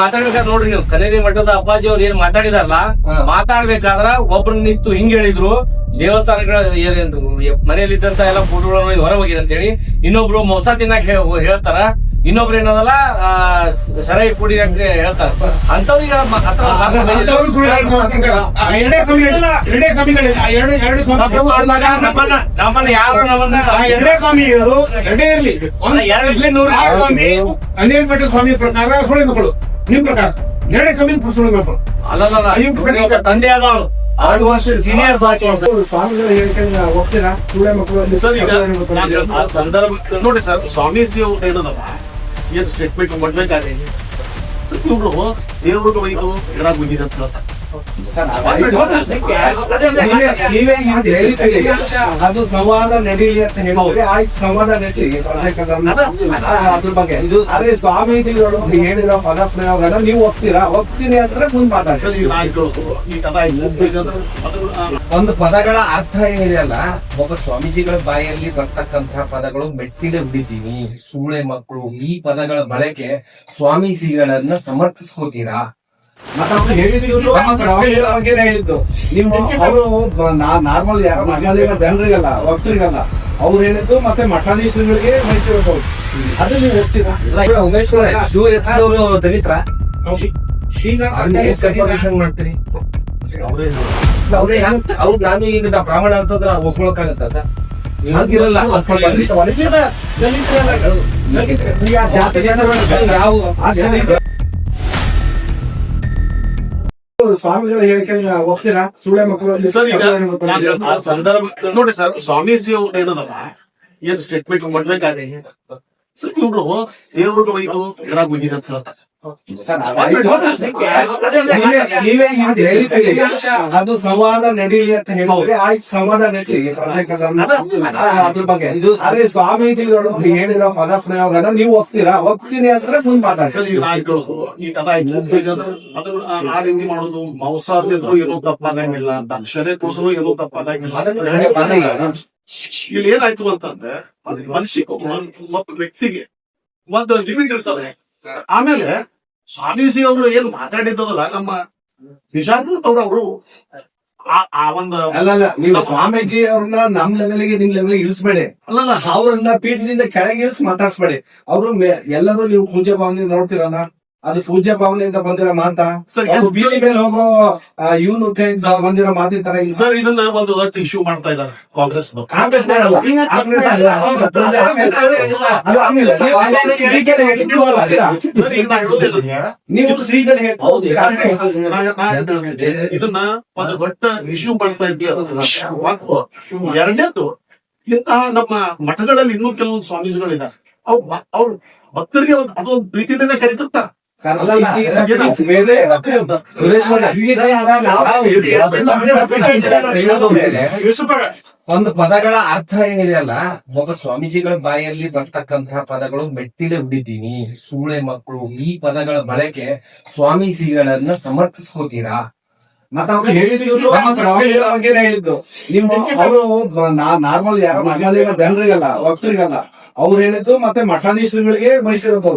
ಮಾತಾಡ್ಬೇಕಾದ್ರೆ ನೋಡ್ರಿ ನೀವು ಕನೇರಿ ಮಠದ ಅಪ್ಪಾಜಿ ಅವ್ರು ಏನ್ ಮಾತಾಡಿದಾರಲ್ಲ ಮಾತಾಡ್ಬೇಕಾದ್ರ ಒಬ್ರು ನಿಂತು ಹಿಂಗ್ ಹೇಳಿದ್ರು ದೇವಸ್ಥಾನಗಳ ಏನೇನು ಮನೆಯಲ್ಲಿದ್ದಂತ ಎಲ್ಲ ಫೋಟೋಗಳನ್ನು ಹೊರ ಹೋಗಿದೆ ಅಂತ ಹೇಳಿ ಇನ್ನೊಬ್ರು ಮೊಸ ತಿನ್ನಕ್ ಹೇಳ್ತಾರ. ಇನ್ನೊಬ್ರು ಏನದಲ್ಲ ಆ, ಸರಾಯಿ ಕುಡಿ ಅಂತ ಹೇಳ್ತಾರ. ಅಂತವ್ರಿಗೆ ನಮ್ಮನ್ನ ಯಾರು ನಮ್ಮನ್ನ ಎರಡೇ ಸ್ವಾಮಿಗಳು ಎರಡೇ ಇರ್ಲಿ. ಒಂದು ಎರಡು ಇರ್ಲಿ ನೂರು ಸ್ವಾಮಿ ಅನಿಲ್ ಭಟ್ ಸ್ವಾಮಿ ಪ್ರಕಾರ ಸುಳ್ಳು ಮಕ್ಕಳು ನಿಮ್ ಪ್ರಕಾರ ಎರಡೇ ಸುಳ್ಳು ಮಕ್ಕಳು ಅಲ್ಲಲ್ಲ ತಂದೆ ಆದವನು ಆರು ವರ್ಷ ಸೀನಿಯರ್ ಸ್ವಾಮಿಗಳು ಹೋಗ್ತೀರಾ ಸುಳ್ಳೆ ಮಕ್ಕಳು ಸರ್ ಈಗ ಆ ಸಂದರ್ಭ ನೋಡಿ ಸರ್ ಸ್ವಾಮೀಜಿ ಅವ್ರು ಏನದಲ್ಲ ಏನ್ ಸ್ಟೇಟ್ಮೆಂಟ್ ಮಾಡ್ಬೇಕಾದ್ರೆ. ಸರ್ ಇವ್ರು ದೇವ್ರಿಗೆ ಒಯ್ದು ಗಿಡ ಬಂದಿದೆ ಅಂತ. ಹೇಳ್ತೀರಿ. ಅದು ಸಂವಾದ ನಡೀಲಿ ಅಂತ ಹೇಳಿದ್ರೆ ಆಯ್ತು ಸಂವಾದ ನಡೀಲಿ ಅದ್ರ ಬಗ್ಗೆ ಇದು ಅದೇ ಸ್ವಾಮೀಜಿಗಳು ಹೇಳಿರೋ ಪದ ಪ್ರಯೋಗನ ನೀವು ಒಪ್ತೀರಾ ಒಪ್ತೀನಿ ಅಂದ್ರೆ ಸುಮ್ ಒಂದು ಪದಗಳ ಅರ್ಥ ಏನಿದೆಯಲ್ಲ ಒಬ್ಬ ಸ್ವಾಮೀಜಿಗಳ ಬಾಯಲ್ಲಿ ಬರ್ತಕ್ಕಂತಹ ಪದಗಳು ಮೆಟ್ಟಿಲ ಬಿಟ್ಟಿದ್ದೀವಿ ಸೂಳೆ ಮಕ್ಕಳು, ಈ ಪದಗಳ ಬಳಕೆ ಸ್ವಾಮೀಜಿಗಳನ್ನ ಸಮರ್ಥಿಸ್ಕೋತೀರಾ? ಬಗ್ಗೆನೇ ನೀವು ಅವರು ನಾರ್ಮಲ್ ಯಾರು ಮಠಾಧೀಶ ಜನರಿಗಲ್ಲ ಭಕ್ತರಿಗಲ್ಲ ಅವ್ರು ಹೇಳಿದ್ದು ಮತ್ತೆ ಮಠಾಧೀಶರುಗಳಿಗೆ ಅದು ನೀವು ಉಮೇಶ್ ಅವರೇ, ಶಿವ ಹೆಸರು ದಲಿತರ ಕನ್ಫರ್ಮೇಶನ್ ಮಾಡ್ತೀರಿ ಅವ್ರೇ ನಾನು ಈಗ ನಾ ಬ್ರಾಹ್ಮಣ ಅಂತಂದ್ರೆ ಒಪ್ಕೊಳಕಾಗತ್ತ ಸರ್ ಹಂಗಿರಲ್ಲ ಸ್ವಾಮಿಗಳು ಹೇಳಿಕೆ ಹೋಗ್ತೀರಾ ಸುಳ್ಳೆ ಮಕ್ಕಳು ಸರ್ ಈಗ ನಾನ್ ಹೇಳ್ತೀನಿ. ಆ ಸಂದರ್ಭ ನೋಡಿ ಸರ್ ಸ್ವಾಮೀಜಿ ಅವ್ರ ಏನದಲ್ಲ ಏನ್ ಸ್ಟೇಟ್ಮೆಂಟ್ ಮಾಡ್ಬೇಕಾದ್ರೆ? ಸರ್ ಇವ್ರು ದೇವ್ರಿಗೆ ಒಯ್ದು ಗಿಡ ಗುಂಜಿದೆ ಅಂತ ಹೇಳ್ತಾರೆ. ಅದು ಸಂವಾದ ನಡೀಲಿ ಅಂತ ಹೇಳಿದ್ರೆ ಆಯ್ತು ಸಂವಾದ ನಡೀಲಿ ಅದ್ರ ಬಗ್ಗೆ ಇದು ಅದೇ ಸ್ವಾಮೀಜಿಗಳು ಹೇಳಿರೋ ಪದ ಪ್ರಯೋಗನ ನೀವು ಹೋಗ್ತೀರಾ ಹೋಗ್ತೀನಿ ಅಂದ್ರೆ ಸುಮ್ ರೀತಿ ಮಾಡೋದು ಮಾಂಸಾರ್ತಿದ್ರು ಏನೂ ತಪ್ಪಾಗಂಗಿಲ್ಲ ದಕ್ಷತೆ ಕೊಟ್ಟರು ಏನೂ ತಪ್ಪಾಗಂಗಿಲ್ಲ ಇಲ್ಲಿ ಏನಾಯ್ತು ಅಂತಂದ್ರೆ ಒಬ್ಬ- ಒಬ್ಬ ವ್ಯಕ್ತಿಗೆ ಒಂದು ಲಿಮಿಟ್ ಇರ್ತದೆ ಆಮೇಲೆ ಸ್ವಾಮೀಜಿ ಅವರು ಏನ್ ಮಾತಾಡಿದ್ದಲ್ಲ ನಮ್ಮ ನಿಜಾಮೂತ್ ಅವ್ರು ಆ- ಆ ಒಂದು ಅಲ್ಲಲ್ಲ ನೀವು ಸ್ವಾಮೀಜಿ ಅವ್ರನ್ನ ನಮ್ ಲೆವೆಲ್ಗೆ ನಿಮ್ ಲೆವೆಲ್ ಇಳಿಸ್ಬೇಡಿ. ಅಲ್ಲಲ್ಲ ಅವ್ರನ್ನ ಪೀಠದಿಂದ ಕೆಳಗೆ ಇಳಿಸಿ ಮಾತಾಡ್ಸ್ಬೇಡಿ. ಅವರು ಎಲ್ಲರೂ ನೀವು ಪೂಜೆ ಭಾವನೆ ನೋಡ್ತೀರಲ್ಲ? ಅದು ಪೂಜ್ಯ ಭಾವನೆಯಿಂದ ಬಂದಿರೋ ಮಾತಾ? ಬೀದಿ ಮೇಲೆ ಹೋಗೋ ಇವನು ಕೈಯಿಂದ ಬಂದಿರೋ ಮಾತಿರ್ತಾರ ತರ ಸರ್ ಇದನ್ನ ಒಂದು ದೊಡ್ಡ ಇಶ್ಯೂ ಮಾಡ್ತಾ ಇದ್ದಾರೆ. ಕಾಂಗ್ರೆಸ್ ಕಾಂಗ್ರೆಸ್ ನೀವು ಶ್ರೀಗಳು ಇದನ್ನ ಒಂದು ದೊಡ್ಡ ಇಶ್ಯೂ ಮಾಡ್ತಾ ಒಂದು ಎರಡನೇದು ಇಂತಹ ನಮ್ಮ ಮಠಗಳಲ್ಲಿ ಇನ್ನೂ ಕೆಲವೊಂದು ಸ್ವಾಮೀಜಿಗಳಿದ್ದಾರೆ. ಅವ್ರು ಅವ್ರು ಭಕ್ತರಿಗೆ ಒಂದು ಅದೊಂದು ಪ್ರೀತಿಯಿಂದನೇ ಕರಿತಿರ್ತಾರ. ಒಂದು ಪದಗಳ ಅರ್ಥ ಏನಿದೆಯಲ್ಲ ಒಬ್ಬ ಸ್ವಾಮೀಜಿಗಳ ಬಾಯಲ್ಲಿ ಬರ್ತಕ್ಕಂತಹ ಪದಗಳು ಮೆಟ್ಟಿಲೆ ಹುಡಿದ್ದೀನಿ ಸೂಳೆ ಮಕ್ಕಳು ಈ ಪದಗಳ ಬಳಕೆ ಸ್ವಾಮೀಜಿಗಳನ್ನ ಸಮರ್ಥಿಸ್ಕೋತೀರಾ? ಮತ್ತೆ ಹೇಳಿದ್ರು. ಹೇಳಿದ್ದು ನಮ್ಮ ಬಗ್ಗೆನೇ ಹೇಳಿದ್ದು. ಅವರು ನಾರ್ಮಲ್ ಯಾರು? ಮಠಾಧೀಶ ಜನರಿಗಲ್ಲ ಭಕ್ತರಿಗಲ್ಲ. ಅವ್ರು ಹೇಳಿದ್ದು ಮತ್ತೆ ಮಠಾಧೀಶರುಗಳಿಗೆ ವಹಿಸಿರೋದು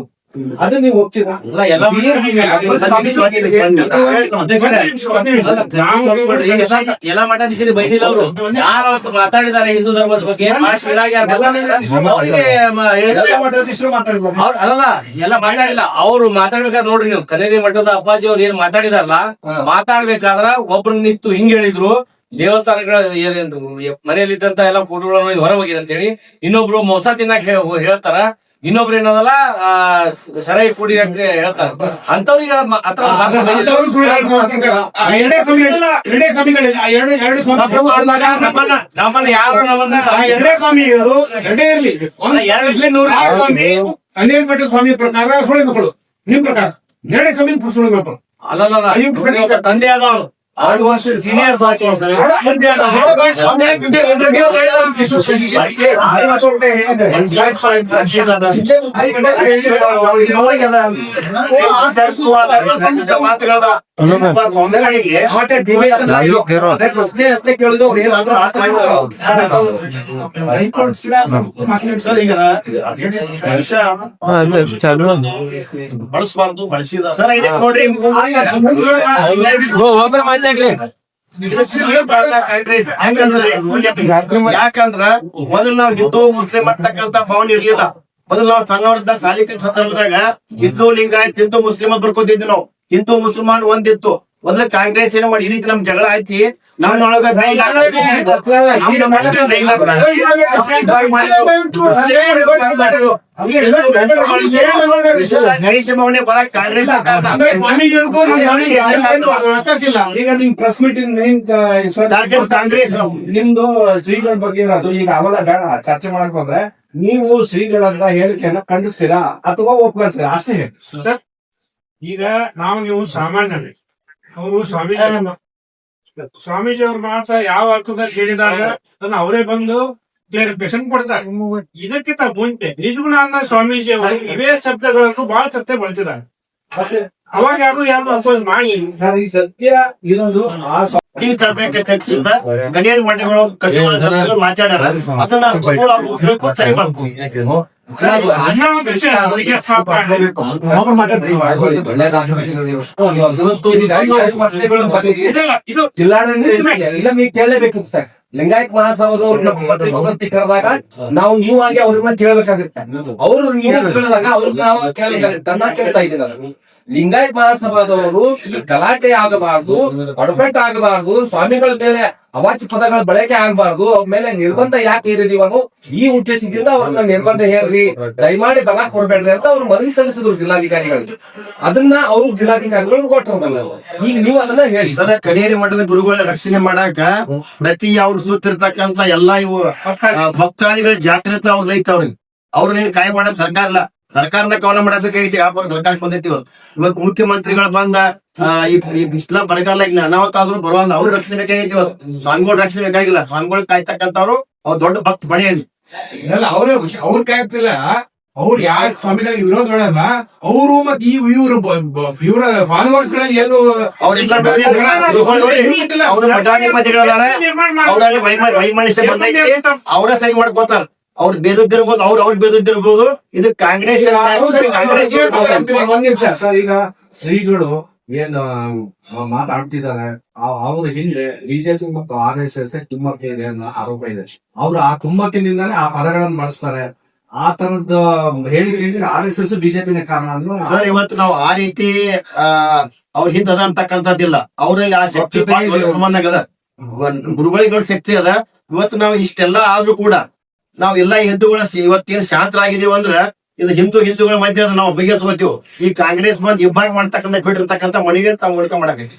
ಅದು ನೀವು ಹೋಗ್ತೀರಾ ಎಲ್ಲ ಮಠಾಧೀಶರಿಗೆ ಬೈದಿಲ್ಲ ಅವರು. ಯಾರು ಅವತ್ತು ಮಾತಾಡಿದ್ದಾರೆ ಹಿಂದೂ ಧರ್ಮದ ಬಗ್ಗೆ ಅಲ್ಲಲ್ಲ ಎಲ್ಲ ಮಾತಾಡಿಲ್ಲ. ಅವ್ರು ಮಾತಾಡ್ಬೇಕಾದ್ರೆ ನೋಡ್ರಿ ನೀವು. ಕನೇರಿ ಮಠದ ಅಪ್ಪಾಜಿ ಅವ್ರು ಏನ್ ಮಾತಾಡಿದಾರಲ್ಲ ಮಾತಾಡ್ಬೇಕಾದ್ರ ಒಬ್ರು ನಿಂತು ಹಿಂಗ್ ಹೇಳಿದ್ರು. ದೇವಸ್ಥಾನಗಳ ಮನೆಯಲ್ಲಿ ಇದ್ದಂತ ಎಲ್ಲ ಫೋಟೋಗಳನ್ನು ಹೊರ ಹೋಗಿದೆ ಅಂತ ಹೇಳಿ ಇನ್ನೊಬ್ರು ಮೊಸ ತಿನ್ನಕ್ ಹೇಳ್ತಾರ. ಇನ್ನೊಬ್ರು ಏನದಲ್ಲ ಸರೈ ಪುಡಿ ಕುಡಿ ಅಂತ ಹೇಳ್ತಾರ. ಅಂತವ್ರಿಗೆ ಹತ್ರ ನಮ್ಮನ್ನ ಯಾರು ಎರಡೇ ಸ್ವಾಮಿಗಳು ಎರಡೇ ಇರ್ಲಿ. ಒಂದು ಎರಡು ಇರ್ಲಿ ನೂರು. ಸ್ವಾಮಿ ಅನಿಲ್ ಸ್ವಾಮಿ ಪ್ರಕಾರ ಸುಳಿ ಮಕ್ಕಳು ನಿಮ್ ಪ್ರಕಾರ. ಎರಡೇ ಸ್ವಾಮಿ ಸುಳಿ ಮಕ್ಕಳು ಅಲ್ಲಲ್ಲ ತಂದೆ ಆದವನು. ಮಾತುಗಳದ ಪ್ರಶ್ನೆ ಅಷ್ಟೇ ಕೇಳಿದ್ರು ಬಳಸಬಾರ್ದು ಬಳಸಿದ ನೋಡ್ರಿ ಯಾಕಂದ್ರ ಮೊದಲು ನಾವು ಹಿಂದೂ ಮುಸ್ಲಿಂ ಅಂತಕ್ಕಂತ ಭಾವನೆ ಇರ್ಲಿಲ್ಲ. ಮೊದಲು ನಾವು ಸಣ್ಣವರಿದ್ದ ಸಾಲಿಕ ಸಂದರ್ಭದಾಗ ಹಿಂದೂ ಲಿಂಗಾಯತ್ ಹಿಂದೂ ಮುಸ್ಲಿಮ್ ಬರ್ಕೋತಿದ್ವಿ ನಾವು. ಹಿಂದೂ ಮುಸ್ಲಿಮಾನ್ ಒಂದಿತ್ತು. ಮೊದಲು ಕಾಂಗ್ರೆಸ್ ಏನೋ ಮಾಡಿ ಈ ರೀತಿ ನಮ್ ಜಗಳ ಐತಿ ನಮ್ಮೊಳಗ ಗಣೇಶ ಭವನೆ ಬರಕ್ ಕಾಂಗ್ರೆಸ್ ಪ್ರೆಸ್ ಮೀಟಿಂಗ್ ಕಾಂಗ್ರೆಸ್. ನಿಮ್ದು ಶ್ರೀಗಳ ಬಗ್ಗೆ ಅದು ಈಗ ಅವಲ್ಲ ಬೇಡ. ಚರ್ಚೆ ಮಾಡಕ್ ಬಂದ್ರೆ ನೀವು ಶ್ರೀಗಳನ್ನ ಹೇಳಿಕೆಯನ್ನ ಖಂಡಿಸ್ತೀರಾ ಅಥವಾ ಒಪ್ಕೊಂತೀರಾ ಅಷ್ಟೇ ಹೇಳಿ ಈಗ ನಾವು ನೀವು ಸಾಮಾನ್ಯರೇ. ಅವರು ಸ್ವಾಮೀಜಿ ಸ್ವಾಮೀಜಿ ಅವ್ರ ಮಾತ್ರ ಯಾವ ಅರ್ಥದಲ್ಲಿ ಹೇಳಿದಾಗ ಅದನ್ನ ಅವರೇ ಬಂದು ಕ್ಲಾರಿಫಿಕೇಶನ್ ಕೊಡ್ತಾರೆ. ಇದಕ್ಕಿಂತ ಮುಂಚೆ ನಿಜಗುಣ ಸ್ವಾಮೀಜಿ ಅವರು ಇವೇ ಶಬ್ದಗಳನ್ನು ಬಹಳ ಸತ್ಯ ಬಳಸಿದ್ದಾರೆ. ಅವಾಗ ಯಾರು ಯಾರು ಅಪೋಸ್ ಮಾಡಿ ಸರ್ ಈ ಸತ್ಯ ಇರೋದು ಆ ತರಬೇತಿ ಚರ್ಚಿಸಿದ ಗಡಿಯಾರ ಮಂಡಳಿಗಳು ಮಾತಾಡ್ಯಾರ ಅದನ್ನ ಒಪ್ಬೇಕು, ಸರಿ ಇದು ಜಿಲ್ಲಾಡಳಿತ ಎಲ್ಲ ನೀವು ಕೇಳಲೇಬೇಕು ಸರ್ ಲಿಂಗಾಯತ್ ಮಹಾಸಭಾದವ್ರು ಕರೆದಾಗ ನಾವು ನೀವು ಆಗಿ ಅವ್ರನ್ನ ಕೇಳಬೇಕಾಗುತ್ತೆ. ಅವ್ರು ನೀವು ಕೇಳಿದಾಗ ಅವ್ರಿಗೆ ನಾವು ಕೇಳಿದ ತನ್ನ ಕೇಳ್ತಾ ಇದ್ದೀನಿ ನಾನು. ಲಿಂಗಾಯತ್ ಮಹಾಸಭಾದವರು ಈ ಗಲಾಟೆ ಆಗಬಾರದು ಅಡಪೆಟ್ ಆಗಬಾರದು ಸ್ವಾಮಿಗಳ ಮೇಲೆ ಅವಾಚ್ಯ ಪದಗಳ ಬಳಕೆ ಆಗಬಾರದು ಅವ್ರ ಮೇಲೆ ನಿರ್ಬಂಧ ಯಾಕೆ ಹೇರಿದೀವಿ ಅನ್ನೋ ಈ ಉದ್ದೇಶದಿಂದ ಅವ್ರನ್ನ ನಿರ್ಬಂಧ ಹೇರ್ರಿ ದಯಮಾಡಿ ಬಲ ಕೊಡ್ಬೇಡ್ರಿ ಅಂತ ಅವ್ರು ಮನವಿ ಸಲ್ಲಿಸಿದ್ರು ಜಿಲ್ಲಾಧಿಕಾರಿಗಳಿಗೆ. ಅದನ್ನ ಅವರು ಜಿಲ್ಲಾಧಿಕಾರಿಗಳು ಕೊಟ್ಟರು. ಈಗ ನೀವು ಅದನ್ನ ಹೇಳಿ. ಸರ್ ಕನೇರಿ ಮಠದ ಗುರುಗಳ ರಕ್ಷಣೆ ಮಾಡಾಕ ಪ್ರತಿ ಅವ್ರ ಸುತ್ತಿರ್ತಕ್ಕಂತ ಎಲ್ಲಾ ಇವು ಭಕ್ತಾದಿಗಳ ಜಾಗೃತ ಅವ್ರ ಐತವ್ರಿ ಅವ್ರನ್ನ ಕಾಯ ಮಾಡಕ್ ಸರ್ಕಾರ ಇಲ್ಲ. ಸರ್ಕಾರನ ಕವನ ಮಾಡಬೇಕಾಗೈತಿ ವ್ಯಾಪಾರ ಅವಕಾಶ ಬಂದೈತಿ ಇವತ್ತು ಮುಖ್ಯಮಂತ್ರಿಗಳು ಬಂದ ಈ ಬಿಸಿಲ ಬರಗಾಲ ಈಗ ಅನಾಹುತ ಆದ್ರೂ ಬರುವಂತ ಅವ್ರು ರಕ್ಷಣೆ ಬೇಕಾಗೈತಿ ಇವತ್ತು ಸ್ವಾಮಿಗಳು ರಕ್ಷಣೆ ಬೇಕಾಗಿಲ್ಲ. ಸ್ವಾಮಿಗಳು ಕಾಯ್ತಕ್ಕಂಥವ್ರು ಅವ್ರು ದೊಡ್ಡ ಭಕ್ತ ಬಡಿಯಲ್ಲಿ ಇಲ್ಲ ಅವ್ರ ಅವ್ರ ಕಾಯ್ತಿಲ್ಲ. ಅವ್ರು ಯಾರ ಸ್ವಾಮಿಗಳಿಗೆ ವಿರೋಧ ಮಾಡಲ್ಲ. ಅವರು ಮತ್ತೆ ಈ ಇವರು ಇವರ ಫಾಲೋವರ್ಸ್ಗಳಲ್ಲಿ ಎಲ್ಲೂ ಅವರ ಸರಿ ಮಾಡ್ಕೋತಾರ. ಅವ್ರು ಬೇದದ್ದಿರ್ಬೋದು ಅವ್ರ ಅವ್ರಿಗೆ ಬೇದದ್ದಿರ್ಬೋದು. ಇದು ಕಾಂಗ್ರೆಸ್ ಕಾಂಗ್ರೆಸ್ ಒಂದ್ ನಿಮಿಷ. ಸರ್ ಈಗ ಶ್ರೀಗಳು ಏನ್ ಮಾತಾಡ್ತಿದ್ದಾರೆ. ಅವ್ರ ಹಿಂದೆ ಬಿಜೆಪಿ ಮತ್ತು ಆರ್ ಎಸ್ ಎಸ್ ಕುಮ್ಮಕ್ಕೆ ಇದೆ ಅನ್ನೋ ಆರೋಪ ಇದೆ. ಅವ್ರು ಆ ಕುಮ್ಮಕ್ಕಿನಿಂದಾನೇ ಆ ಪದಗಳನ್ನು ಬಳಸ್ತಾರೆ. ಆ ತರದ ಹೇಳಿಕೆ ಆರ್ ಎಸ್ ಎಸ್ ಬಿಜೆಪಿ ಕಾರಣ ಅಂದ್ರೆ ಸರ್ ಇವತ್ತು ನಾವು ಆ ರೀತಿ ಆ ಅವ್ರ ಹಿಂದ ಅದ ಅಂತಕ್ಕಂಥದ್ದಿಲ್ಲ. ಅವ್ರಲ್ಲಿ ಆ ಶಕ್ತಿ ಗುರುಗಳಿಗೆ ಶಕ್ತಿ ಅದ. ಇವತ್ತು ನಾವು ಇಷ್ಟೆಲ್ಲ ಆದ್ರೂ ಕೂಡ ನಾವ್ ಎಲ್ಲಾ ಹಿಂದೂಗಳ ಇವತ್ತೇನ್ ಶಾಂತರಾಗಿದೀವಿ ಅಂದ್ರ ಇದು ಹಿಂದೂ ಹಿಂದೂಗಳ ಮಧ್ಯ ನಾವು ಬಗೆಹರಿಸ್ಕೋತೀವಿ. ಈ ಕಾಂಗ್ರೆಸ್ ಮಂದಿ ಇಬ್ಬಾಗ ಮಾಡ್ತಕ್ಕಂಥ ಬಿಟ್ಟಿರ್ತಕ್ಕಂಥ ಮನವಿಯನ್ನು ತಾವು ಮೂಲಕ ಮಾಡಕೈತಿ